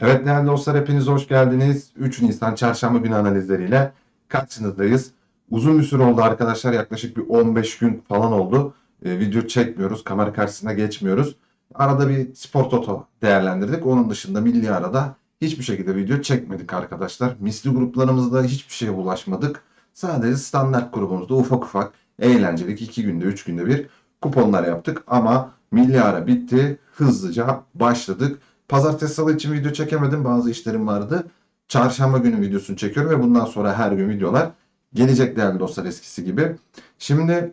Evet değerli dostlar hepiniz hoş geldiniz. 3 Nisan çarşamba günü analizleriyle karşınızdayız. Uzun bir süre oldu arkadaşlar yaklaşık bir 15 gün falan oldu. Ee, video çekmiyoruz, kamera karşısına geçmiyoruz. Arada bir spor toto değerlendirdik. Onun dışında milli arada hiçbir şekilde video çekmedik arkadaşlar. Misli gruplarımızda hiçbir şeye ulaşmadık. Sadece standart grubumuzda ufak ufak eğlencelik 2 günde 3 günde bir kuponlar yaptık. Ama milli ara bitti. Hızlıca başladık. Pazartesi salı için video çekemedim. Bazı işlerim vardı. Çarşamba günü videosunu çekiyorum ve bundan sonra her gün videolar gelecek değerli dostlar eskisi gibi. Şimdi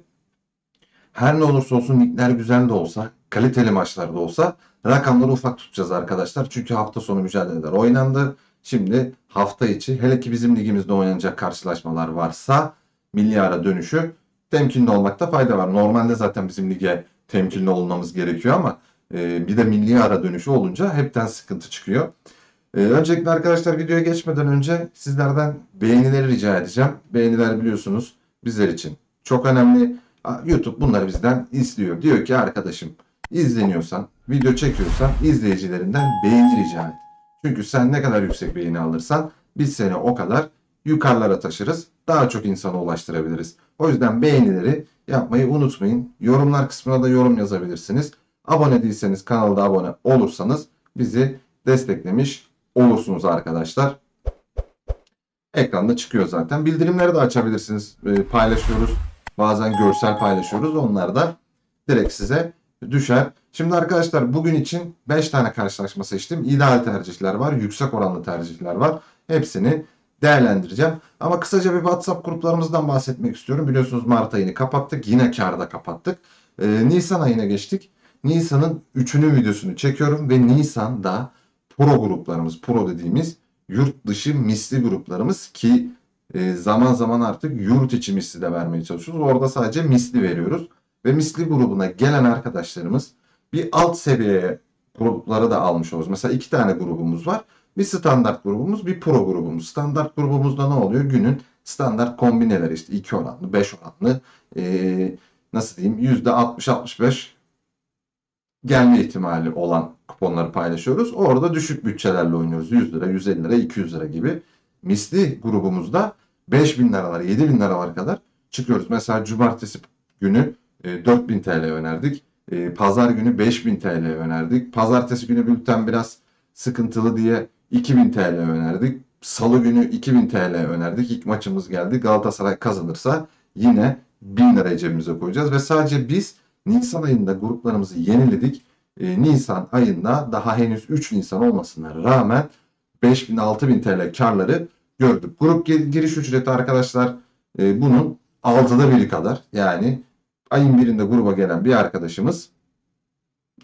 her ne olursa olsun ligler güzel de olsa, kaliteli maçlar da olsa rakamları ufak tutacağız arkadaşlar. Çünkü hafta sonu mücadeleler oynandı. Şimdi hafta içi hele ki bizim ligimizde oynanacak karşılaşmalar varsa milli ara dönüşü temkinli olmakta fayda var. Normalde zaten bizim lige temkinli olmamız gerekiyor ama e, bir de milli ara dönüşü olunca hepten sıkıntı çıkıyor. E, öncelikle arkadaşlar videoya geçmeden önce sizlerden beğenileri rica edeceğim. Beğeniler biliyorsunuz bizler için çok önemli. YouTube bunları bizden istiyor. Diyor ki arkadaşım izleniyorsan, video çekiyorsan izleyicilerinden beğeni rica et. Çünkü sen ne kadar yüksek beğeni alırsan biz seni o kadar yukarılara taşırız. Daha çok insana ulaştırabiliriz. O yüzden beğenileri yapmayı unutmayın. Yorumlar kısmına da yorum yazabilirsiniz. Abone değilseniz kanalda abone olursanız bizi desteklemiş olursunuz arkadaşlar. Ekranda çıkıyor zaten. Bildirimleri de açabilirsiniz. Ee, paylaşıyoruz. Bazen görsel paylaşıyoruz. Onlar da direkt size düşer. Şimdi arkadaşlar bugün için 5 tane karşılaşma seçtim. İdeal tercihler var. Yüksek oranlı tercihler var. Hepsini değerlendireceğim. Ama kısaca bir WhatsApp gruplarımızdan bahsetmek istiyorum. Biliyorsunuz Mart ayını kapattık. Yine karda kapattık. Ee, Nisan ayına geçtik. Nisan'ın 3'ünün videosunu çekiyorum ve Nisan'da pro gruplarımız, pro dediğimiz yurt dışı misli gruplarımız ki e, zaman zaman artık yurt içi misli de vermeye çalışıyoruz. Orada sadece misli veriyoruz. Ve misli grubuna gelen arkadaşlarımız bir alt seviyeye grupları da almış oluruz. Mesela iki tane grubumuz var. Bir standart grubumuz, bir pro grubumuz. Standart grubumuzda ne oluyor? Günün standart kombineleri işte 2 oranlı, 5 oranlı, e, nasıl diyeyim %60-65 gelme ihtimali olan kuponları paylaşıyoruz. Orada düşük bütçelerle oynuyoruz. 100 lira, 150 lira, 200 lira gibi. Misli grubumuzda 5000 liralar, 7000 liralar kadar çıkıyoruz. Mesela cumartesi günü e, 4000 TL önerdik. Pazar günü 5000 TL önerdik. Pazartesi günü bülten biraz sıkıntılı diye 2000 TL önerdik. Salı günü 2000 TL önerdik. İlk maçımız geldi. Galatasaray kazanırsa yine 1000 lirayı cebimize koyacağız. Ve sadece biz Nisan ayında gruplarımızı yeniledik. E, Nisan ayında daha henüz 3 Nisan olmasına rağmen 5000-6000 TL karları gördük. Grup gir- giriş ücreti arkadaşlar e, bunun altıda biri kadar. Yani ayın birinde gruba gelen bir arkadaşımız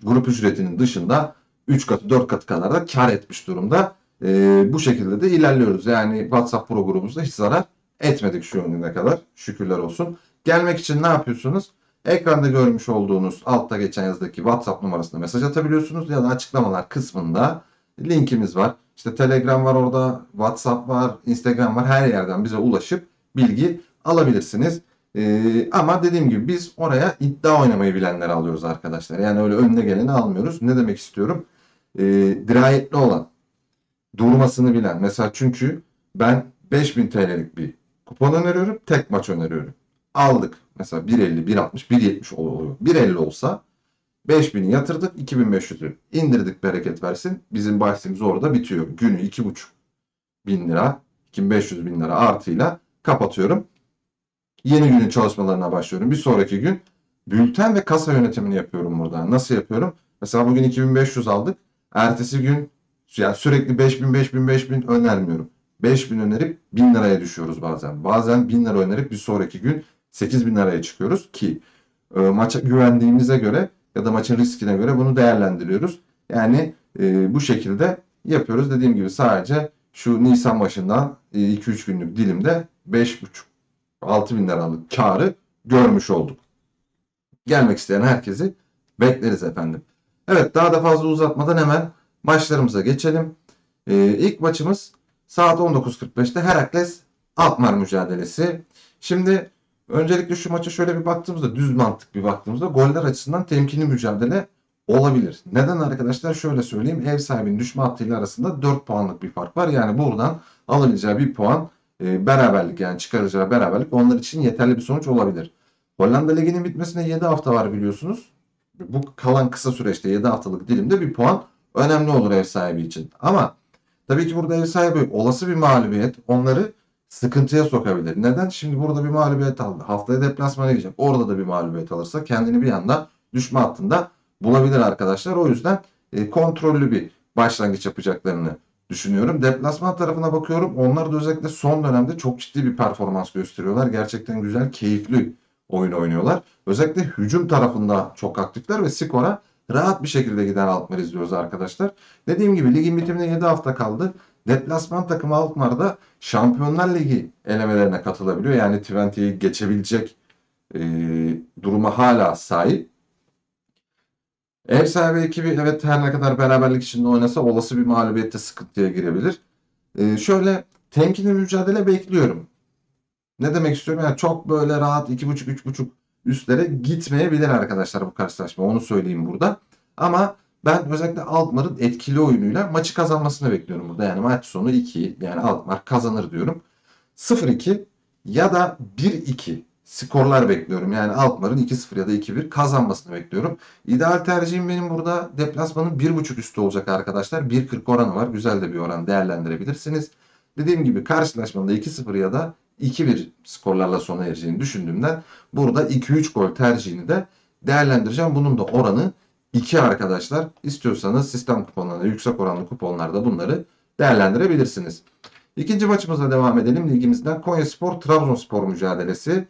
grup ücretinin dışında 3 katı 4 katı kadar da kar etmiş durumda. E, bu şekilde de ilerliyoruz. Yani WhatsApp pro grubumuzda hiç zarar etmedik şu gününe kadar. Şükürler olsun. Gelmek için ne yapıyorsunuz? Ekranda görmüş olduğunuz altta geçen yazıdaki WhatsApp numarasına mesaj atabiliyorsunuz ya da açıklamalar kısmında linkimiz var. İşte Telegram var orada, WhatsApp var, Instagram var. Her yerden bize ulaşıp bilgi alabilirsiniz. Ee, ama dediğim gibi biz oraya iddia oynamayı bilenleri alıyoruz arkadaşlar. Yani öyle önüne geleni almıyoruz. Ne demek istiyorum? Ee, dirayetli olan, durmasını bilen. Mesela çünkü ben 5000 TL'lik bir kupon öneriyorum, tek maç öneriyorum. Aldık. Mesela 1.50, 1.60, 1.70 oluyor. 1.50 olsa 5000'i yatırdık, 2500'ü indirdik bereket versin. Bizim bahsimiz orada bitiyor. Günü 2.5 bin lira, 2500 bin lira artıyla kapatıyorum. Yeni günün çalışmalarına başlıyorum. Bir sonraki gün bülten ve kasa yönetimini yapıyorum burada. Nasıl yapıyorum? Mesela bugün 2500 aldık. Ertesi gün yani sürekli 5000 5000 5000 önermiyorum. 5000 önerip 1000 liraya düşüyoruz bazen. Bazen 1000 lira önerip bir sonraki gün 8000 liraya çıkıyoruz ki e, maça güvendiğimize göre ya da maçın riskine göre bunu değerlendiriyoruz. Yani e, bu şekilde yapıyoruz. Dediğim gibi sadece şu Nisan başından 2-3 günlük dilimde 5,5-6 bin liralık karı görmüş olduk. Gelmek isteyen herkesi bekleriz efendim. Evet daha da fazla uzatmadan hemen maçlarımıza geçelim. E, ilk maçımız saat 19.45'te Herakles Alkmaar mücadelesi. Şimdi öncelikle şu maça şöyle bir baktığımızda düz mantık bir baktığımızda goller açısından temkinli mücadele olabilir. Neden arkadaşlar? Şöyle söyleyeyim. Ev sahibinin düşme hattıyla arasında 4 puanlık bir fark var. Yani buradan alabileceği bir puan e, beraberlik yani çıkaracağı beraberlik onlar için yeterli bir sonuç olabilir. Hollanda Ligi'nin bitmesine 7 hafta var biliyorsunuz. Bu kalan kısa süreçte 7 haftalık dilimde bir puan önemli olur ev sahibi için. Ama tabii ki burada ev sahibi olası bir mağlubiyet onları sıkıntıya sokabilir. Neden? Şimdi burada bir mağlubiyet aldı. Haftaya deplasmana gidecek. Orada da bir mağlubiyet alırsa kendini bir anda düşme hattında bulabilir arkadaşlar. O yüzden e, kontrollü bir başlangıç yapacaklarını düşünüyorum. Deplasman tarafına bakıyorum. Onlar da özellikle son dönemde çok ciddi bir performans gösteriyorlar. Gerçekten güzel, keyifli oyun oynuyorlar. Özellikle hücum tarafında çok aktifler ve skora rahat bir şekilde giden Alkmaar izliyoruz arkadaşlar. Dediğim gibi ligin bitimine 7 hafta kaldı. Deplasman takımı Alkmaar'da Şampiyonlar Ligi elemelerine katılabiliyor. Yani Twente'yi geçebilecek e, duruma hala sahip. Ev sahibi ekibi evet her ne kadar beraberlik içinde oynasa olası bir mağlubiyette sıkıntıya girebilir. E, şöyle temkinli mücadele bekliyorum. Ne demek istiyorum? Yani çok böyle rahat 2.5-3.5 üstlere gitmeyebilir arkadaşlar bu karşılaşma. Onu söyleyeyim burada. Ama ben özellikle Alkmaar'ın etkili oyunuyla maçı kazanmasını bekliyorum burada. Yani maç sonu 2 yani Alkmaar kazanır diyorum. 0-2 ya da 1-2 skorlar bekliyorum. Yani Alkmaar'ın 2-0 ya da 2-1 kazanmasını bekliyorum. İdeal tercihim benim burada deplasmanın 1.5 üstü olacak arkadaşlar. 1.40 oranı var. Güzel de bir oran değerlendirebilirsiniz. Dediğim gibi karşılaşmada 2-0 ya da 2-1 skorlarla sona ereceğini düşündüğümden burada 2-3 gol tercihini de değerlendireceğim. Bunun da oranı 2 arkadaşlar. İstiyorsanız sistem kuponlarında yüksek oranlı kuponlarda bunları değerlendirebilirsiniz. İkinci maçımıza devam edelim. Ligimizden Konyaspor Trabzonspor mücadelesi.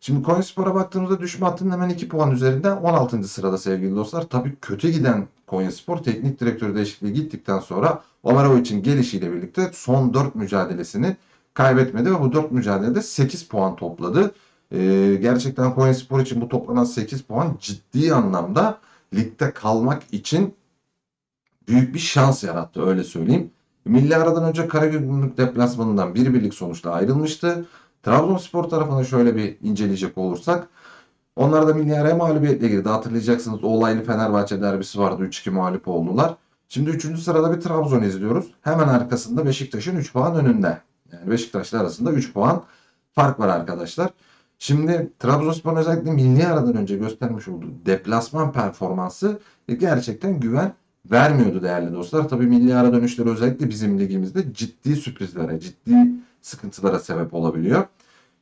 Şimdi Konyaspor'a baktığımızda düşme hattının hemen 2 puan üzerinde 16. sırada sevgili dostlar. Tabii kötü giden Konyaspor teknik direktörü değişikliği gittikten sonra Omerovic'in gelişiyle birlikte son 4 mücadelesini kaybetmedi ve bu 4 mücadelede 8 puan topladı. Ee, gerçekten Konyaspor için bu toplanan 8 puan ciddi anlamda ligde kalmak için büyük bir şans yarattı öyle söyleyeyim. Milli aradan önce Karagümrük deplasmanından bir birlik sonuçla ayrılmıştı. Trabzonspor tarafına şöyle bir inceleyecek olursak onlar da milli araya mağlubiyetle girdi. Hatırlayacaksınız olaylı Fenerbahçe derbisi vardı. 3-2 mağlup oldular. Şimdi 3. sırada bir Trabzon izliyoruz. Hemen arkasında Beşiktaş'ın 3 puan önünde. Yani Beşiktaş'la arasında 3 puan fark var arkadaşlar. Şimdi Trabzonspor özellikle milli aradan önce göstermiş olduğu deplasman performansı gerçekten güven vermiyordu değerli dostlar. Tabii milli ara dönüşleri özellikle bizim ligimizde ciddi sürprizlere, ciddi sıkıntılara sebep olabiliyor.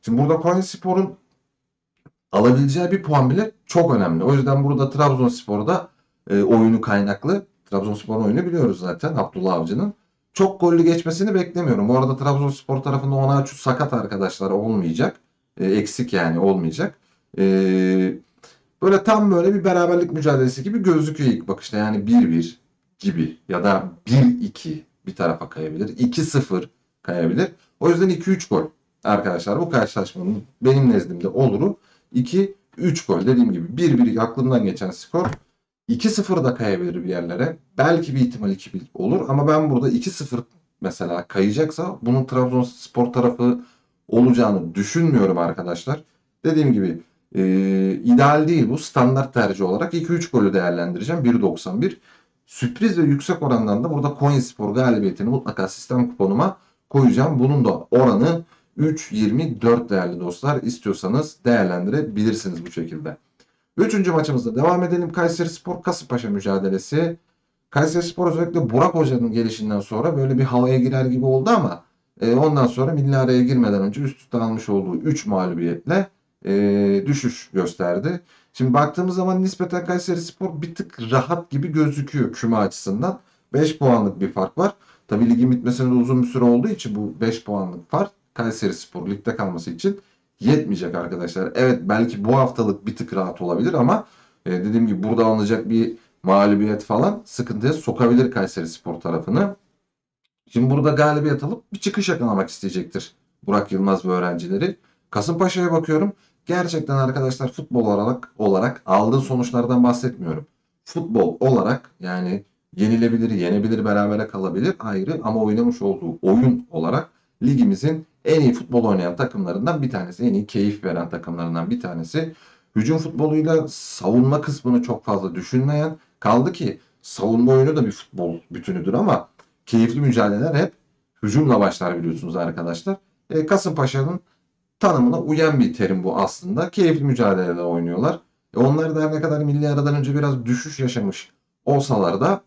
Şimdi burada Konyaspor'un alabileceği bir puan bile çok önemli. O yüzden burada Trabzonspor'da e, oyunu kaynaklı. Trabzonspor'un oyunu biliyoruz zaten Abdullah Avcı'nın. Çok gollü geçmesini beklemiyorum. Bu arada Trabzonspor tarafında Onaçu sakat arkadaşlar olmayacak. E, eksik yani olmayacak. E, böyle tam böyle bir beraberlik mücadelesi gibi gözüküyor ilk bakışta. Yani 1-1 gibi ya da 1-2 bir tarafa kayabilir. 2-0 kayabilir. O yüzden 2-3 gol arkadaşlar bu karşılaşmanın benim nezdimde oluru 2-3 gol dediğim gibi 1-1 aklımdan geçen skor 2-0 da kayabilir bir yerlere. Belki bir ihtimal 2-1 olur ama ben burada 2-0 mesela kayacaksa bunun Trabzonspor tarafı olacağını düşünmüyorum arkadaşlar. Dediğim gibi e, ideal değil bu. Standart tercih olarak 2-3 golü değerlendireceğim. 1.91. Sürpriz ve yüksek orandan da burada Konyaspor galibiyetini mutlaka sistem kuponuma koyacağım. Bunun da oranı 3.24 değerli dostlar. İstiyorsanız değerlendirebilirsiniz bu şekilde. Üçüncü maçımızda devam edelim. Kayseri Spor Kasımpaşa mücadelesi. Kayseri Spor özellikle Burak Hoca'nın gelişinden sonra böyle bir havaya girer gibi oldu ama e, ondan sonra milli araya girmeden önce üst üste almış olduğu 3 mağlubiyetle e, düşüş gösterdi. Şimdi baktığımız zaman nispeten Kayseri Spor bir tık rahat gibi gözüküyor küme açısından. 5 puanlık bir fark var. Tabii ligin bitmesine de uzun bir süre olduğu için bu 5 puanlık fark Kayseri Spor ligde kalması için yetmeyecek arkadaşlar. Evet belki bu haftalık bir tık rahat olabilir ama e, dediğim gibi burada alınacak bir mağlubiyet falan sıkıntıya sokabilir Kayseri Spor tarafını. Şimdi burada galibiyet alıp bir çıkış yakalamak isteyecektir Burak Yılmaz ve öğrencileri. Kasımpaşa'ya bakıyorum. Gerçekten arkadaşlar futbol olarak olarak aldığı sonuçlardan bahsetmiyorum. Futbol olarak yani yenilebilir, yenebilir, berabere kalabilir ayrı ama oynamış olduğu oyun olarak ligimizin en iyi futbol oynayan takımlarından bir tanesi. En iyi keyif veren takımlarından bir tanesi. Hücum futboluyla savunma kısmını çok fazla düşünmeyen, Kaldı ki savunma oyunu da bir futbol bütünüdür ama keyifli mücadeleler hep hücumla başlar biliyorsunuz arkadaşlar. E, Kasımpaşa'nın tanımına uyan bir terim bu aslında. Keyifli mücadeleler oynuyorlar. E, onlar da ne kadar milli aradan önce biraz düşüş yaşamış olsalar da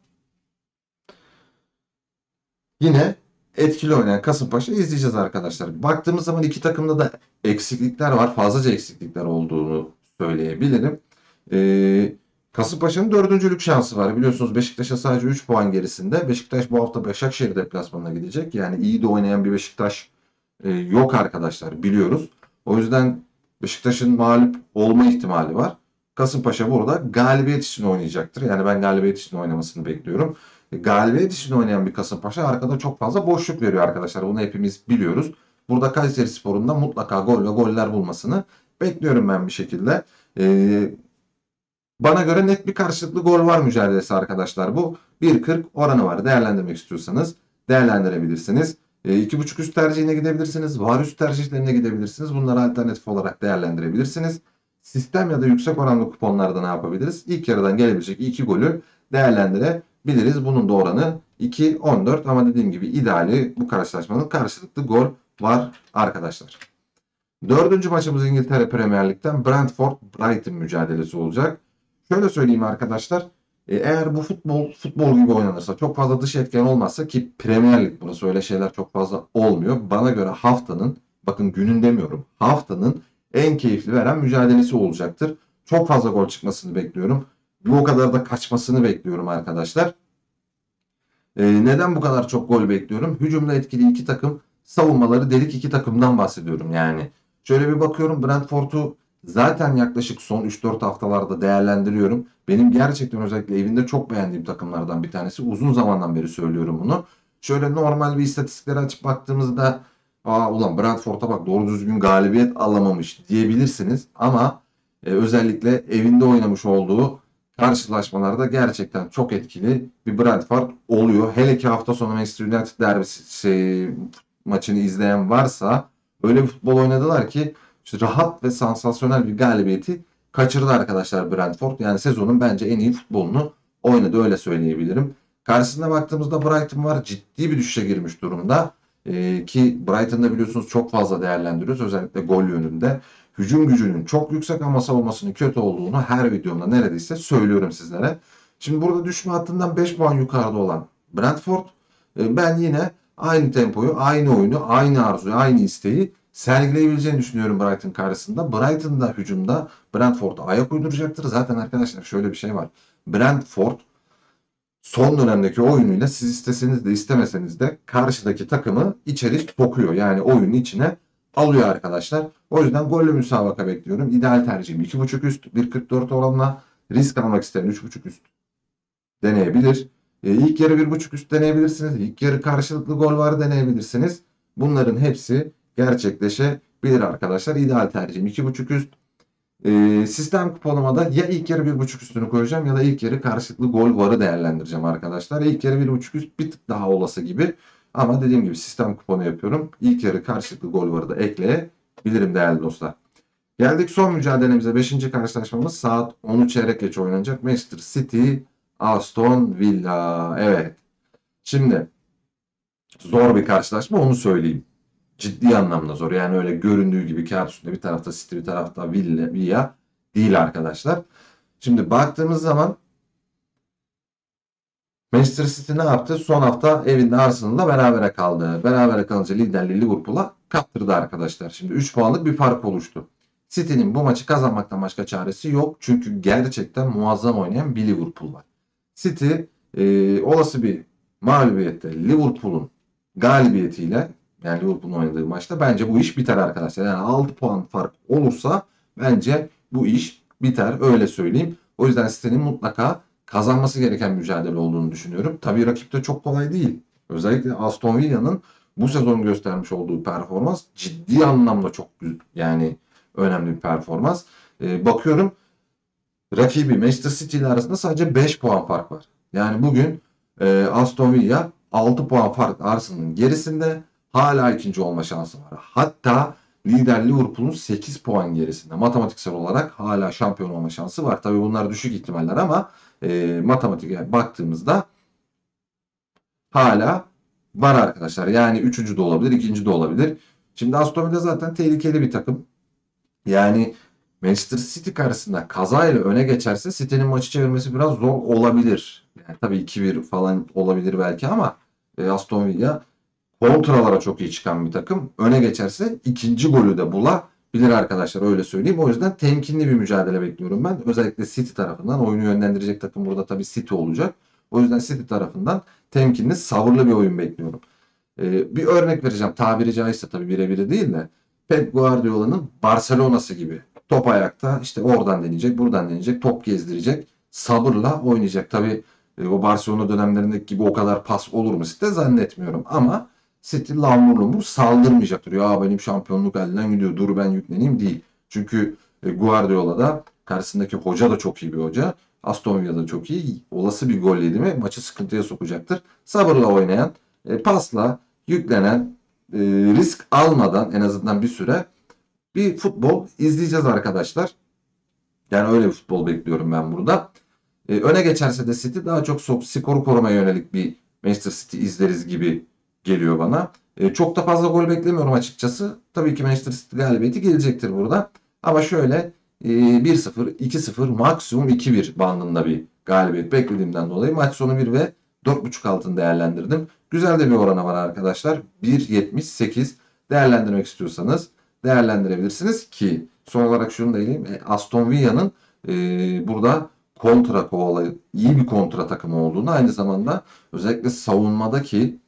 yine etkili oynayan Kasımpaşa izleyeceğiz arkadaşlar. Baktığımız zaman iki takımda da eksiklikler var. Fazlaca eksiklikler olduğunu söyleyebilirim. Ee, Kasımpaşa'nın dördüncülük şansı var. Biliyorsunuz Beşiktaş'a sadece 3 puan gerisinde. Beşiktaş bu hafta Başakşehir deplasmanına gidecek. Yani iyi de oynayan bir Beşiktaş e, yok arkadaşlar biliyoruz. O yüzden Beşiktaş'ın mağlup olma ihtimali var. Kasımpaşa burada galibiyet için oynayacaktır. Yani ben galibiyet için oynamasını bekliyorum. E, Galibiyet için oynayan bir Kasımpaşa arkada çok fazla boşluk veriyor arkadaşlar. Bunu hepimiz biliyoruz. Burada Kayseri Spor'un da mutlaka gol ve goller bulmasını bekliyorum ben bir şekilde. Ee, bana göre net bir karşılıklı gol var mücadelesi arkadaşlar bu. 1.40 oranı var. Değerlendirmek istiyorsanız değerlendirebilirsiniz. E, 2.5 üst tercihine gidebilirsiniz. Var üst tercihlerine gidebilirsiniz. Bunları alternatif olarak değerlendirebilirsiniz. Sistem ya da yüksek oranlı kuponlarda ne yapabiliriz? İlk yarıdan gelebilecek iki golü değerlendirebiliriz. Bunun da oranı 2.14 ama dediğim gibi ideali bu karşılaşmanın karşılıklı gol var arkadaşlar. Dördüncü maçımız İngiltere Premier Lig'den Brentford Brighton mücadelesi olacak. Şöyle söyleyeyim arkadaşlar. e, Eğer bu futbol futbol gibi oynanırsa çok fazla dış etken olmazsa ki Premier Lig burası öyle şeyler çok fazla olmuyor. Bana göre haftanın bakın günün demiyorum haftanın en keyifli veren mücadelesi olacaktır. Çok fazla gol çıkmasını bekliyorum. Bu kadar da kaçmasını bekliyorum arkadaşlar. E, neden bu kadar çok gol bekliyorum? Hücumda etkili iki takım, savunmaları delik iki takımdan bahsediyorum yani. Şöyle bir bakıyorum Brentford'u zaten yaklaşık son 3-4 haftalarda değerlendiriyorum. Benim gerçekten özellikle evinde çok beğendiğim takımlardan bir tanesi. Uzun zamandan beri söylüyorum bunu. Şöyle normal bir istatistikleri açıp baktığımızda Aa ulan Brentford'a bak doğru düzgün galibiyet alamamış diyebilirsiniz. Ama e, özellikle evinde oynamış olduğu karşılaşmalarda gerçekten çok etkili bir Brentford oluyor. Hele ki hafta sonu Manchester United derbisi şey, maçını izleyen varsa öyle bir futbol oynadılar ki işte rahat ve sansasyonel bir galibiyeti kaçırdı arkadaşlar Brentford. Yani sezonun bence en iyi futbolunu oynadı öyle söyleyebilirim. Karşısına baktığımızda Brighton var. Ciddi bir düşüşe girmiş durumda. Ee, ki Brighton'da biliyorsunuz çok fazla değerlendiriyoruz. Özellikle gol yönünde. Hücum gücünün çok yüksek ama savunmasının kötü olduğunu her videomda neredeyse söylüyorum sizlere. Şimdi burada düşme hattından 5 puan yukarıda olan Brentford e, ben yine aynı tempoyu, aynı oyunu, aynı arzuyu, aynı isteği sergileyebileceğini düşünüyorum Brighton karşısında. Brighton da hücumda Brentford'a ayak uyduracaktır. Zaten arkadaşlar şöyle bir şey var. Brentford son dönemdeki oyunuyla siz isteseniz de istemeseniz de karşıdaki takımı içeri sokuyor. Yani oyunun içine alıyor arkadaşlar. O yüzden gollü müsabaka bekliyorum. İdeal tercihim 2.5 üst 1.44 oranla risk almak isteyen 3.5 üst deneyebilir. E, ilk yarı 1.5 üst deneyebilirsiniz. İlk yarı karşılıklı gol var deneyebilirsiniz. Bunların hepsi gerçekleşebilir arkadaşlar. İdeal tercihim 2.5 üst. E, sistem kuponumada ya ilk yarı 1.5 üstünü koyacağım ya da ilk yarı karşılıklı gol varı değerlendireceğim arkadaşlar. İlk yarı 1.5 üst bir tık daha olası gibi. Ama dediğim gibi sistem kuponu yapıyorum. İlk yarı karşılıklı gol varı da ekleyebilirim değerli dostlar. Geldik son mücadelemize. 5. karşılaşmamız saat 10'u çeyrek geç oynanacak. Manchester City, Aston Villa. Evet. Şimdi zor bir karşılaşma onu söyleyeyim. Ciddi anlamda zor. Yani öyle göründüğü gibi kağıt üstünde bir tarafta City bir tarafta Villa, Villa değil arkadaşlar. Şimdi baktığımız zaman Manchester City ne yaptı? Son hafta evinde Arsenal'la berabere kaldı. Berabere kalınca liderliği Liverpool'a kaptırdı arkadaşlar. Şimdi 3 puanlık bir fark oluştu. City'nin bu maçı kazanmaktan başka çaresi yok. Çünkü gerçekten muazzam oynayan bir Liverpool var. City e, olası bir mağlubiyette Liverpool'un galibiyetiyle yani Liverpool'un oynadığı maçta bence bu iş biter arkadaşlar. Yani 6 puan fark olursa bence bu iş biter öyle söyleyeyim. O yüzden City'nin mutlaka kazanması gereken mücadele olduğunu düşünüyorum. Tabii rakip de çok kolay değil. Özellikle Aston Villa'nın bu sezon göstermiş olduğu performans ciddi anlamda çok yani önemli bir performans. Ee, bakıyorum rakibi Manchester City ile arasında sadece 5 puan fark var. Yani bugün e, Aston Villa 6 puan fark Arsenal'ın gerisinde hala ikinci olma şansı var. Hatta lider Liverpool'un 8 puan gerisinde. Matematiksel olarak hala şampiyon olma şansı var. Tabii bunlar düşük ihtimaller ama e, matematiğe baktığımızda hala var arkadaşlar. Yani üçüncü de olabilir, ikinci de olabilir. Şimdi Aston Villa zaten tehlikeli bir takım. Yani Manchester City karşısında kazayla öne geçerse City'nin maçı çevirmesi biraz zor olabilir. Yani tabii 2-1 falan olabilir belki ama e, Aston Villa kontralara çok iyi çıkan bir takım. Öne geçerse ikinci golü de bulabilir arkadaşlar öyle söyleyeyim. O yüzden temkinli bir mücadele bekliyorum ben. Özellikle City tarafından oyunu yönlendirecek takım burada tabii City olacak. O yüzden City tarafından temkinli, sabırlı bir oyun bekliyorum. Ee, bir örnek vereceğim. Tabiri caizse tabii birebir değil de Pep Guardiola'nın Barcelona'sı gibi. Top ayakta işte oradan deneyecek, buradan deneyecek, top gezdirecek. Sabırla oynayacak. Tabii e, o Barcelona dönemlerindeki gibi o kadar pas olur mu City zannetmiyorum. Ama City lamur lumur saldırmayacaktır. Ya benim şampiyonluk elinden gidiyor. Dur ben yükleneyim değil. Çünkü e, Guardiola da karşısındaki hoca da çok iyi bir hoca. Aston Villa da çok iyi. Olası bir gol yedi mi maçı sıkıntıya sokacaktır. Sabırla oynayan, e, pasla yüklenen, e, risk almadan en azından bir süre bir futbol izleyeceğiz arkadaşlar. Yani öyle bir futbol bekliyorum ben burada. Öne geçerse de City daha çok skoru korumaya yönelik bir Manchester City izleriz gibi geliyor bana. E, çok da fazla gol beklemiyorum açıkçası. Tabii ki Manchester City galibiyeti gelecektir burada. Ama şöyle e, 1-0, 2-0, maksimum 2-1 bandında bir galibiyet beklediğimden dolayı maç sonu 1 ve 4.5 altını değerlendirdim. Güzel de bir orana var arkadaşlar. 1.78 değerlendirmek istiyorsanız değerlendirebilirsiniz ki son olarak şunu da ekleyeyim. E, Aston Villa'nın e, burada kontra kovalayıp iyi bir kontra takımı olduğunu aynı zamanda özellikle savunmadaki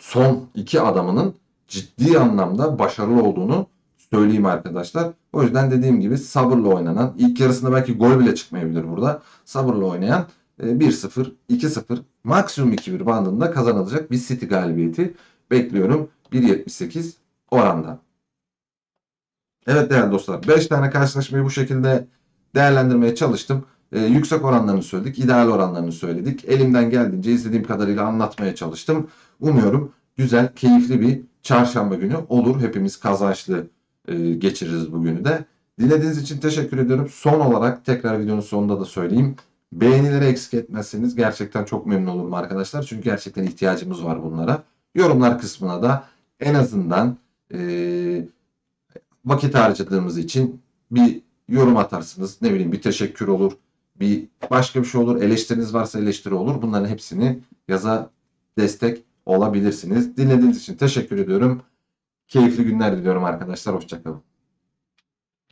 son iki adamının ciddi anlamda başarılı olduğunu söyleyeyim arkadaşlar. O yüzden dediğim gibi sabırla oynanan, ilk yarısında belki gol bile çıkmayabilir burada. Sabırla oynayan e, 1-0, 2-0, maksimum 2-1 bandında kazanılacak bir City galibiyeti bekliyorum. 1.78 oranda. Evet değerli dostlar 5 tane karşılaşmayı bu şekilde değerlendirmeye çalıştım. Ee, yüksek oranlarını söyledik, ideal oranlarını söyledik. Elimden geldiğince izlediğim kadarıyla anlatmaya çalıştım. Umuyorum güzel, keyifli bir çarşamba günü olur. Hepimiz kazançlı e, geçiririz bugünü de. Dilediğiniz için teşekkür ediyorum. Son olarak tekrar videonun sonunda da söyleyeyim. Beğenileri eksik etmezseniz gerçekten çok memnun olurum arkadaşlar. Çünkü gerçekten ihtiyacımız var bunlara. Yorumlar kısmına da en azından e, vakit harcadığımız için bir yorum atarsınız. Ne bileyim bir teşekkür olur. Bir başka bir şey olur. Eleştiriniz varsa eleştiri olur. Bunların hepsini yaza destek olabilirsiniz. Dinlediğiniz için teşekkür ediyorum. Keyifli günler diliyorum arkadaşlar. Hoşçakalın.